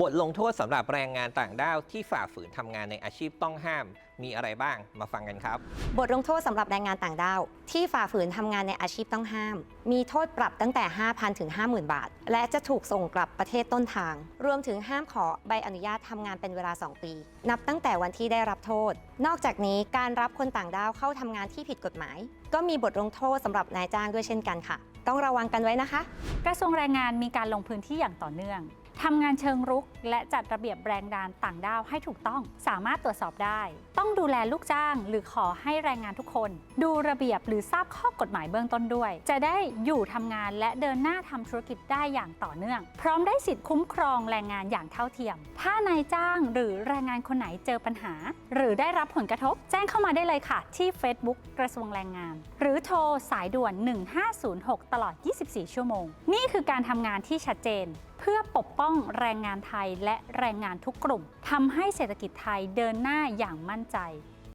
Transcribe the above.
บทลงโทษสำหรับแรงงานต่างด้าวที่ฝ่าฝืนทำงานในอาชีพต้องห้าม มีอะไรบ้างมาฟังกันครับ บทลงโทษสำหรับแรงงานต่างด้าว ที่ฝ่าฝืนทำงานในอาชีพต้องห้าม มีโทษปรับตั้งแต่ 5,000 ถึง 50,000 บาท และจะถูกส่งกลับประเทศต้นทาง รวมถึงห้ามขอใบอนุญาตทำงานเป็นเวลา 2 ปี นับตั้งแต่วันที่ได้รับโทษ นอกจากนี้การรับคนต่างด้าวเข้าทำงานที่ผิดกฎหมาย ก็มีบทลงโทษสำหรับนายจ้างด้วยเช่นกันค่ะ ต้องระวังกันไว้นะคะ กระทรวงแรงงานมีการลงพื้นที่อย่างต่อเนื่องทำงานเชิงรุกและจัดระเบียบแรงงานต่างด้าวให้ถูกต้อง สามารถตรวจสอบได้ ต้องดูแลลูกจ้าง หรือขอให้แรงงานทุกคน ดูระเบียบหรือทราบข้อกฎหมายเบื้องต้นด้วย จะได้อยู่ทำงานและเดินหน้าทำธุรกิจได้อย่างต่อเนื่อง พร้อมได้สิทธิ์คุ้มครองแรงงานอย่างเท่าเทียม ถ้านายจ้างหรือแรงงานคนไหนเจอปัญหา หรือได้รับผลกระทบ แจ้งเข้ามาได้เลยค่ะ ที่ Facebook กระทรวงแรงงาน หรือโทรสายด่วน 1506 ตลอด 24 ชั่วโมง นี่คือการทำงานที่ชัดเจน พื่อปกป้องแรงงานไทยและแรงงานทุกกลุ่มทำให้เศรษฐกิจไทยเดินหน้าอย่างมั่นใจ